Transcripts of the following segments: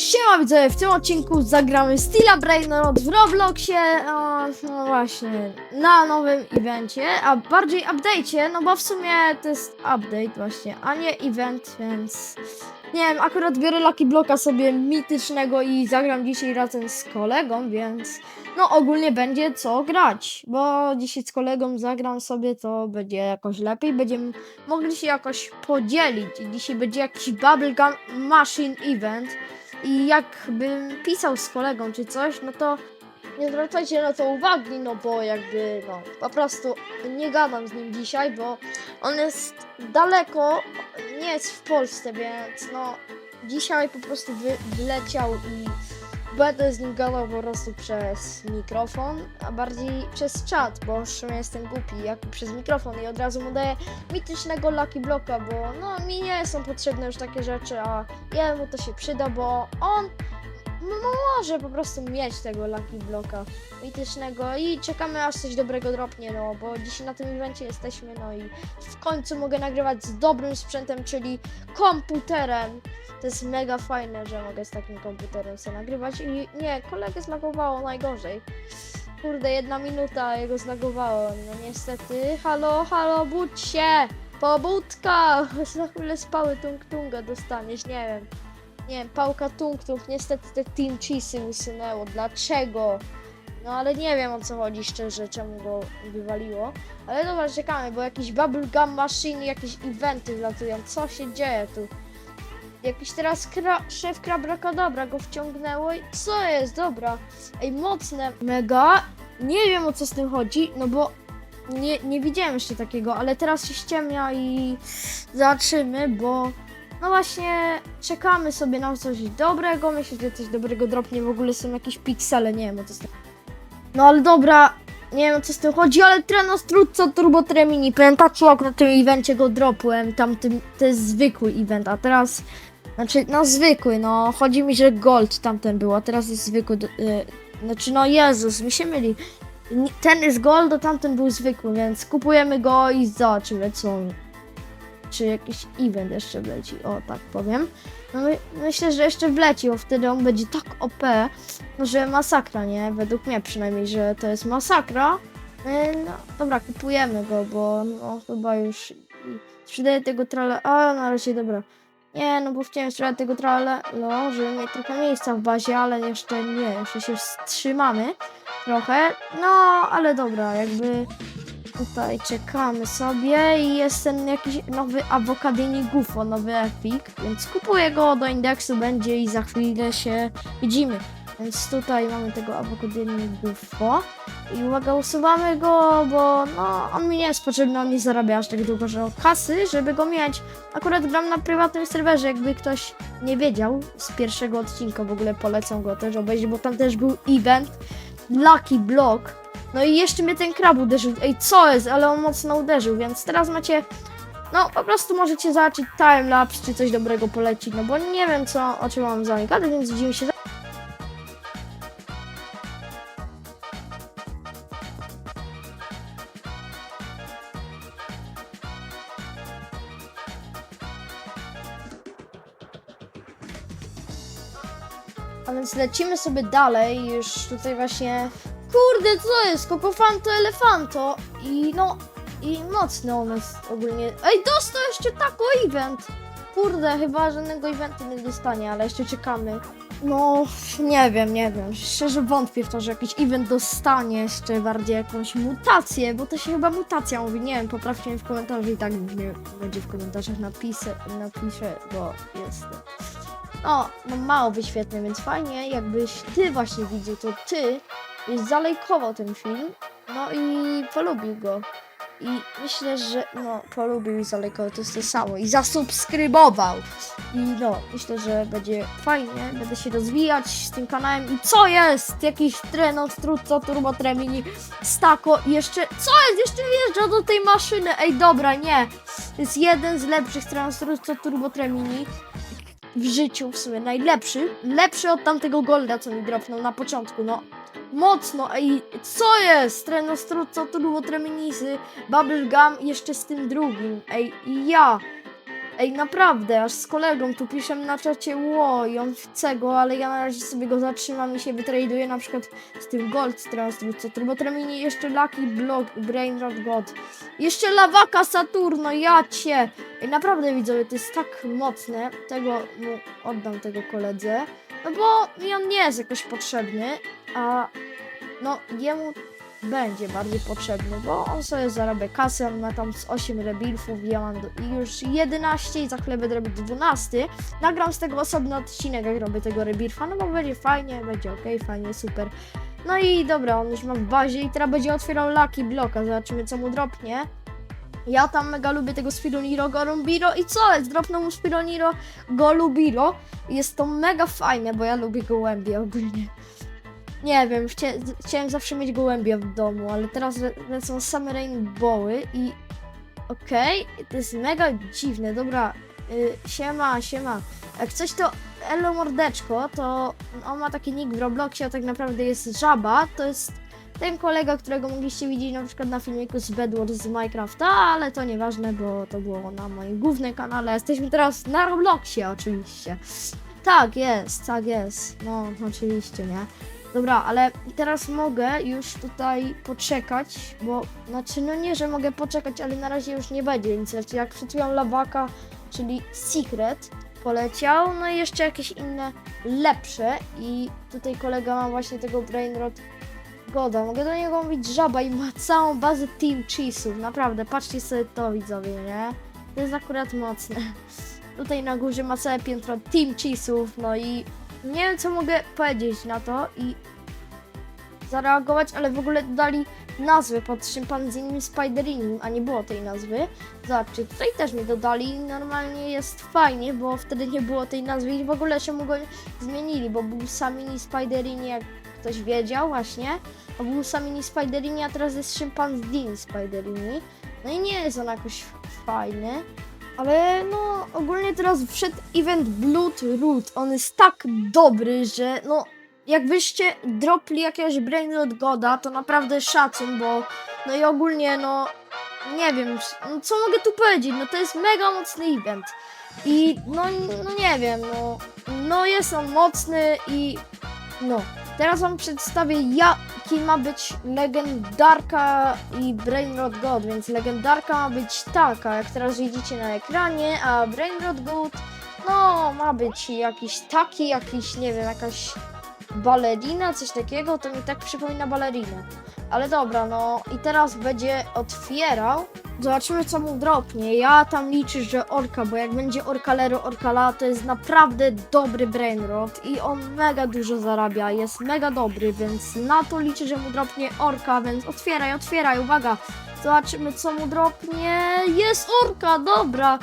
Siema widzowie, w tym odcinku zagramy Stila Brainrod w Robloxie, o, no właśnie, na nowym evencie, a bardziej update'cie, no bo w sumie to jest update właśnie, a nie event, więc nie wiem, akurat biorę Lucky Blocka sobie mitycznego i zagram dzisiaj razem z kolegą, więc no ogólnie będzie co grać, bo dzisiaj z kolegą zagram sobie, to będzie jakoś lepiej, będziemy mogli się jakoś podzielić dzisiaj będzie jakiś Bubblegum Machine Event, i jakbym pisał z kolegą czy coś, no to nie zwracajcie na to uwagi, no bo jakby, no, po prostu nie gadam z nim dzisiaj, bo on jest daleko, nie jest w Polsce, więc no, dzisiaj po prostu wy, wyleciał i będę z nim gadał po prostu przez mikrofon, a bardziej przez czat, bo już jestem głupi, jak przez mikrofon i od razu mu daję mitycznego Lucky Blocka, bo no mi nie są potrzebne już takie rzeczy, a jemu to się przyda, bo on no, może po prostu mieć tego Lucky Blocka mitycznego i czekamy aż coś dobrego dropnie, no bo dzisiaj na tym evencie jesteśmy, no i w końcu mogę nagrywać z dobrym sprzętem, czyli komputerem. To jest mega fajne, że mogę z takim komputerem sobie nagrywać i nie, kolegę zlagowało najgorzej. Kurde, jedna minuta jego zlagowało, no niestety. Halo, halo, budź się! Pobudka! Za chwilę spały tung tunga dostaniesz, nie wiem. Nie wiem, pałka tung, niestety te Team Cheesy usunęło. Dlaczego? No ale nie wiem o co chodzi szczerze, czemu go wywaliło. Ale dobra, czekamy, bo jakiś Bubblegum Machine, jakieś eventy wlatują. Co się dzieje tu? Jakiś teraz kra szef Krabraka dobra go wciągnęło i co jest? Dobra. Ej, mocne. Mega. Nie wiem o co z tym chodzi, no bo nie, nie widziałem jeszcze takiego, ale teraz się ściemnia i zobaczymy, bo no właśnie czekamy sobie na coś dobrego. Myślę, że coś dobrego dropnie. W ogóle są jakieś piksele, nie wiem o co z tym. No ale dobra, nie wiem o co z tym chodzi, ale Trenos Truzzo Turbo Tremini. Pamiętacie jak na tym evencie go dropłem, tamtym, to jest zwykły event, a teraz, znaczy no zwykły, no chodzi mi, że gold tamten był, a teraz jest zwykły, d- y, znaczy no Jezus, mi się myli. Ten jest gold, a tamten był zwykły, więc kupujemy go i zobaczymy co on czy jakiś event jeszcze wleci, o tak powiem. No my, myślę, że jeszcze wleci, bo wtedy on będzie tak OP, no, że masakra, nie? Według mnie przynajmniej, że to jest masakra. E, No dobra, kupujemy go, bo no chyba już sprzedaję tego trale, a na razie dobra. Nie, no bo chciałem sprzedać tego trale, no, żeby mieć trochę miejsca w bazie, ale jeszcze nie, jeszcze się wstrzymamy trochę. No, ale dobra, jakby Tutaj czekamy sobie i jest ten jakiś nowy awokadyni gufo, nowy epic, więc kupuję go do indeksu będzie i za chwilę się widzimy. Więc tutaj mamy tego awokadyni gufo i uwaga, usuwamy go, bo no on mi nie jest potrzebny, on nie zarabia aż tak dużo kasy, żeby go mieć. Akurat gram na prywatnym serwerze, jakby ktoś nie wiedział z pierwszego odcinka, w ogóle polecam go też obejrzeć, bo tam też był event Lucky Block, no i jeszcze mnie ten krab uderzył. Ej, co jest? Ale on mocno uderzył, więc teraz macie. No, po prostu możecie zobaczyć timelapse, czy coś dobrego polecić, no bo nie wiem, co, o czym mam z więc widzimy się za... A więc lecimy sobie dalej, już tutaj właśnie Kurde, co jest? Kokofanto elefanto. I no, i mocny on jest ogólnie. Ej, dostał jeszcze tako event. Kurde, chyba żadnego eventu nie dostanie, ale jeszcze czekamy. No, nie wiem, nie wiem. Szczerze wątpię w to, że jakiś event dostanie jeszcze bardziej jakąś mutację, bo to się chyba mutacja mówi. Nie wiem, poprawcie mnie w komentarzu i tak nie będzie w komentarzach napisę, napiszę, bo jest. No, no mało wyświetleń, więc fajnie, jakbyś ty właśnie widział, to ty byś zalajkował ten film, no i polubił go. I myślę, że no, polubił i zalajkował, to jest to samo. I zasubskrybował. I no, myślę, że będzie fajnie, będę się rozwijać z tym kanałem. I co jest? Jakiś Trenos, Truzzo, Turbo Tremini, Stako i jeszcze, co jest? Jeszcze wjeżdża do tej maszyny. Ej, dobra, nie. To jest jeden z lepszych Trenos, Truzzo, Turbo Tremini w życiu w sumie najlepszy, lepszy od tamtego golda, co mi dropnął na początku, no mocno, ej, co jest? Trenostruzzo, Turbo Treminisy, Bubblegum, jeszcze z tym drugim, ej, i ja, Ej, naprawdę, aż z kolegą tu piszę na czacie, ło, i on chce go, ale ja na razie sobie go zatrzymam i się wytraduję na przykład z tym Gold Transport, Turbo Tremini, jeszcze Lucky Block, Brainrod God, jeszcze Lawaka Saturno, ja cię! Ej, naprawdę widzowie, to jest tak mocne, tego mu oddam tego koledze, no bo mi on nie jest jakoś potrzebny, a no jemu będzie bardziej potrzebny, bo on sobie zarabia kasę, on ma tam z 8 rebilfów, ja mam już 11 i za chwilę będę robić 12. Nagram z tego osobny odcinek, jak robię tego rebirfa, no bo będzie fajnie, będzie ok, fajnie, super. No i dobra, on już ma w bazie i teraz będzie otwierał Lucky Bloka, zobaczymy co mu dropnie. Ja tam mega lubię tego Spiruniro Gorumbiro i co jest? Dropnął mu Spiruniro Golubiro. Jest to mega fajne, bo ja lubię gołębie ogólnie. Nie wiem, chcia, chciałem zawsze mieć gołębia w domu, ale teraz le, lecą same rainbowy i okej, to jest mega dziwne, dobra, y, siema, siema. Jak coś to Elo Mordeczko, to on ma taki nick w Robloxie, a tak naprawdę jest żaba, to jest ten kolega, którego mogliście widzieć na przykład na filmiku z Bedwars z Minecrafta, ale to nieważne, bo to było na moim głównym kanale. Jesteśmy teraz na Robloxie oczywiście. Tak jest, tak jest. No, oczywiście, nie? Dobra, ale teraz mogę już tutaj poczekać, bo znaczy no nie, że mogę poczekać, ale na razie już nie będzie nic. Znaczy jak chwilą Lawaka, czyli Secret poleciał, no i jeszcze jakieś inne lepsze i tutaj kolega ma właśnie tego Brainrot Goda. Mogę do niego mówić żaba i ma całą bazę Team Cheese'ów. Naprawdę, patrzcie sobie to widzowie, nie? To jest akurat mocne. Tutaj na górze ma całe piętro Team Cheese'ów, no i nie wiem co mogę powiedzieć na to i zareagować, ale w ogóle dodali nazwę pod szympanzinim Spiderinem, a nie było tej nazwy. Zobaczcie, tutaj też mi dodali normalnie jest fajnie, bo wtedy nie było tej nazwy i w ogóle się mu go zmienili, bo był Samini Spiderini, jak ktoś wiedział właśnie, to był Samini Spiderini, a teraz jest szympanzin Spiderini. No i nie jest on jakoś fajny. Ale no, ogólnie teraz wszedł event Blood Root. On jest tak dobry, że no, jakbyście dropli jakiegoś Brainrot Goda, to naprawdę szacun, bo no i ogólnie no, nie wiem, no, co mogę tu powiedzieć, no to jest mega mocny event. I no, no nie wiem, no, no jest on mocny i no. Teraz wam przedstawię, jaki ma być legendarka i Brainrot God, więc legendarka ma być taka, jak teraz widzicie na ekranie, a Brainrot God, no, ma być jakiś taki, jakiś, nie wiem, jakaś balerina, coś takiego, to mi tak przypomina balerinę. Ale dobra, no i teraz będzie otwierał. Zobaczymy co mu dropnie. Ja tam liczę, że orka, bo jak będzie orkalero orkala, to jest naprawdę dobry brainrot i on mega dużo zarabia, jest mega dobry, więc na to liczę, że mu dropnie orka, więc otwieraj, otwieraj, uwaga. Zobaczymy co mu dropnie. Jest orka, dobra.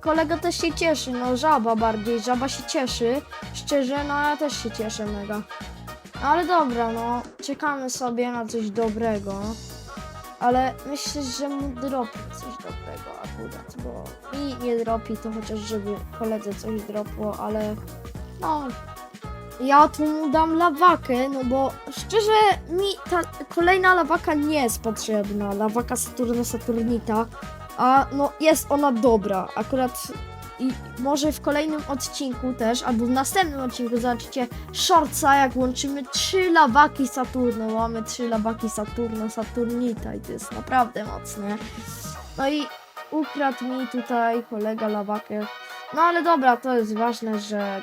Kolega też się cieszy, no żaba bardziej, żaba się cieszy. Szczerze, no ja też się cieszę mega. Ale dobra, no, czekamy sobie na coś dobrego. Ale myślę, że mu dropi coś dobrego akurat, bo mi nie dropi, to chociaż żeby koledze coś dropło, ale no. Ja tu mu dam lawakę, no bo szczerze mi ta kolejna lawaka nie jest potrzebna. Lawaka Saturna Saturnita, a no jest ona dobra. Akurat i może w kolejnym odcinku też, albo w następnym odcinku zobaczycie shortsa, jak łączymy trzy lawaki Saturno. Mamy trzy lawaki Saturno, Saturnita i to jest naprawdę mocne. No i ukradł mi tutaj kolega lawakę. No ale dobra, to jest ważne, że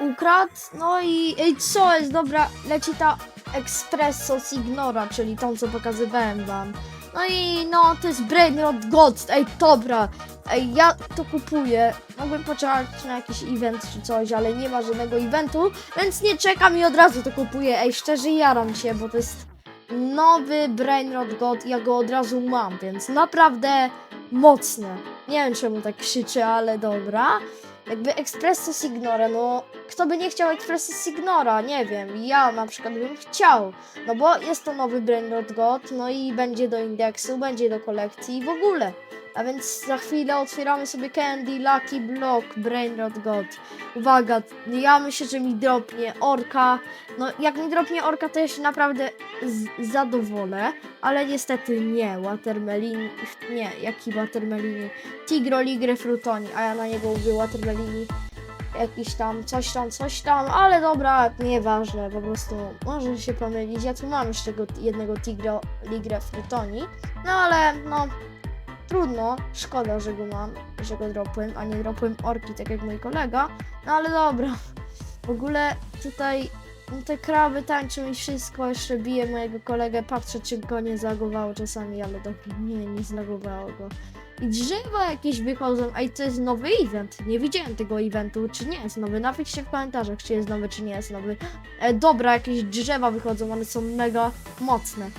ukradł. No i co jest, dobra, leci ta Espresso Signora, czyli tą, co pokazywałem wam. No i no, to jest Brainrot God, ej, dobra. Ej, ja to kupuję. Mogłem poczekać na jakiś event czy coś, ale nie ma żadnego eventu, więc nie czekam i od razu to kupuję. Ej, szczerze jaram się, bo to jest nowy Brainrot God, ja go od razu mam, więc naprawdę mocne. Nie wiem czemu tak krzyczę, ale dobra. Jakby Espresso Signora, no kto by nie chciał Espresso Signora, nie wiem, ja na przykład bym chciał, no bo jest to nowy Brainrot God, no i będzie do indeksu, będzie do kolekcji i w ogóle. A więc za chwilę otwieramy sobie Candy, Lucky Block, Brainrot God. Uwaga, ja myślę, że mi dropnie orka. No, jak mi dropnie orka, to ja się naprawdę zadowolę. Ale niestety nie, Watermelini, nie, jaki Watermelini? Tigro, Ligre, Frutoni, a ja na niego mówię Watermelini. Jakiś tam, coś tam, coś tam, ale dobra, nieważne, po prostu może się pomylić. Ja tu mam jeszcze jednego Tigro, Ligre, Frutoni, no ale no, trudno, szkoda, że go mam, że go dropłem, a nie dropłem orki, tak jak mój kolega, no ale dobra. W ogóle tutaj no, te kraby tańczą i wszystko, jeszcze bije mojego kolegę, patrzę czy go nie zlagowało czasami, ale dobra, nie, nie zlagowało go. I drzewa jakieś wychodzą, ej, to jest nowy event, nie widziałem tego eventu, czy nie jest nowy, napiszcie w komentarzach, czy jest nowy, czy nie jest nowy. E, dobra, jakieś drzewa wychodzą, one są mega mocne.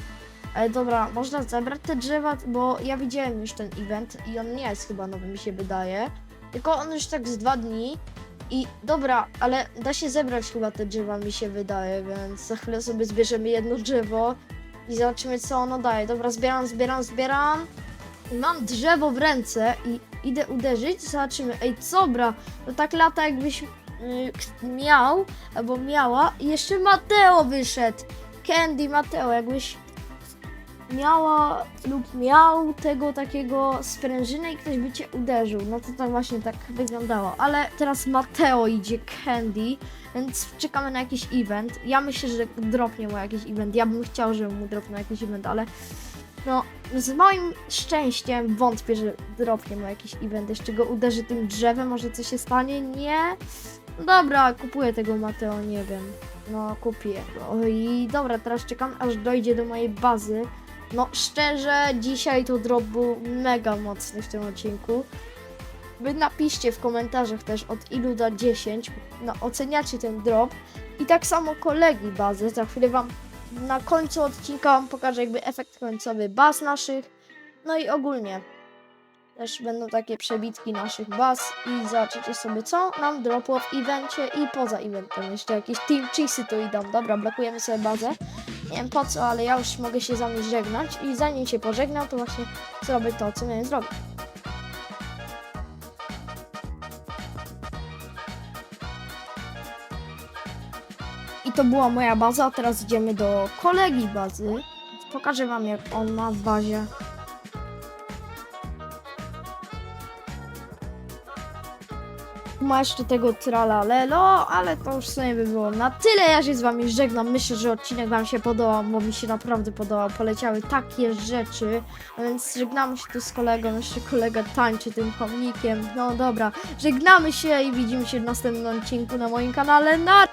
E, dobra, można zebrać te drzewa, bo ja widziałem już ten event i on nie jest chyba nowy, mi się wydaje. Tylko on już tak z dwa dni. I dobra, ale da się zebrać chyba te drzewa, mi się wydaje, więc za chwilę sobie zbierzemy jedno drzewo i zobaczymy, co ono daje. Dobra, zbieram, zbieram, zbieram. I mam drzewo w ręce i idę uderzyć, zobaczymy. Ej, dobra, to tak lata jakbyś k- miał, albo miała. I jeszcze Mateo wyszedł. Candy Mateo, jakbyś miała lub miał tego takiego sprężynę i ktoś by cię uderzył. No to tak właśnie tak wyglądało. Ale teraz Mateo idzie Candy, więc czekamy na jakiś event. Ja myślę, że dropnie mu jakiś event. Ja bym chciał, żeby mu dropnął jakiś event, ale no z moim szczęściem wątpię, że dropnie mu jakiś event. Jeszcze go uderzy tym drzewem, może coś się stanie? Nie? No Dobra, kupuję tego Mateo, nie wiem. No, kupię go. I dobra, teraz czekam, aż dojdzie do mojej bazy. No, szczerze, dzisiaj to drop był mega mocny w tym odcinku. Wy napiszcie w komentarzach też od ilu do 10 no, oceniacie ten drop. I tak samo kolegi bazy. Za chwilę wam na końcu odcinka wam pokażę jakby efekt końcowy baz naszych. No i ogólnie też będą takie przebitki naszych baz i zobaczycie sobie co nam dropło w evencie i poza eventem. Jeszcze jakieś team cheesy tu idą. Dobra, blokujemy sobie bazę. Nie wiem po co, ale ja już mogę się z wami żegnać i zanim się pożegnam, to właśnie zrobię to, co miałem zrobić. I to była moja baza, a teraz idziemy do kolegi bazy. Pokażę wam jak on ma w bazie. Ma jeszcze tego tralalelo, ale to już sobie by było na tyle. Ja się z wami żegnam. Myślę, że odcinek wam się podobał, bo mi się naprawdę podobał. Poleciały takie rzeczy, a więc żegnamy się tu z kolegą. Jeszcze kolega tańczy tym chomnikiem. No dobra, żegnamy się i widzimy się w następnym odcinku na moim kanale. Na